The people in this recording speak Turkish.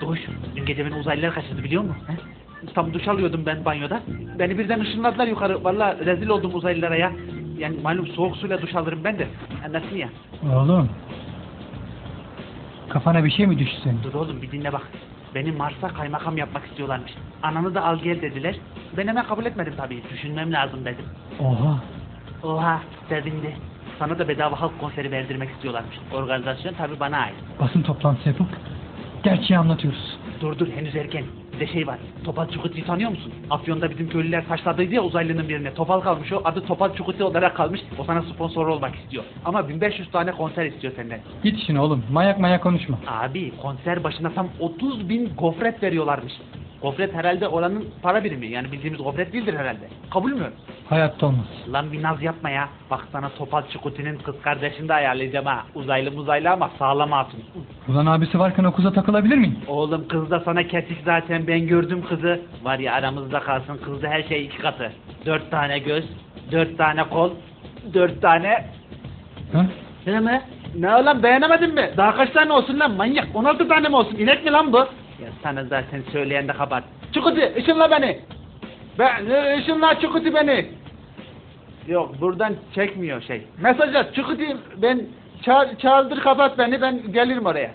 Doğuş, dün gece beni uzaylılar kaçırdı biliyor musun? He? Tam duş alıyordum ben banyoda. Beni birden ışınladılar yukarı. Vallahi rezil oldum uzaylılara ya. Yani malum soğuk suyla duş alırım ben de. Anlasın ya. Oğlum. Kafana bir şey mi düştü senin? Dur oğlum bir dinle bak. Beni Mars'a kaymakam yapmak istiyorlarmış. Ananı da al gel dediler. Ben hemen kabul etmedim tabii. Düşünmem lazım dedim. Oha. Oha sevindi. Sana da bedava halk konseri verdirmek istiyorlarmış. Organizasyon tabii bana ait. Basın toplantısı yapıp gerçeği anlatıyoruz. Dur dur henüz erken. Bir de şey var. Topal Çukutu'yu tanıyor musun? Afyon'da bizim köylüler taşladıydı ya uzaylının birine. Topal kalmış o. Adı Topal Çukutu olarak kalmış. O sana sponsor olmak istiyor. Ama 1500 tane konser istiyor senden. Git işine oğlum. Manyak manyak konuşma. Abi konser başına tam 30 bin gofret veriyorlarmış. Gofret herhalde oranın para birimi. Yani bildiğimiz gofret değildir herhalde. Kabul mü? Hayatta olmaz. Lan bir naz yapma ya. Bak sana Topal Çukuti'nin kız kardeşini de ayarlayacağım ha. Uzaylı muzaylı ama sağlam hatun. Ulan abisi varken o kıza takılabilir miyim? Oğlum kız da sana kesik zaten ben gördüm kızı. Var ya aramızda kalsın kızda her şey iki katı. Dört tane göz, dört tane kol, dört tane... Ha? Ne mi? Ne lan beğenemedin mi? Daha kaç tane olsun lan manyak? 16 tane mi olsun? İnek mi lan bu? Ya sana zaten söyleyen de kapat. Çukuti ışınla beni. Ben e, ışınla Çukuti beni. Yok buradan çekmiyor şey. Mesaj at Çukuti ben ça çağırdır kapat beni ben gelirim oraya.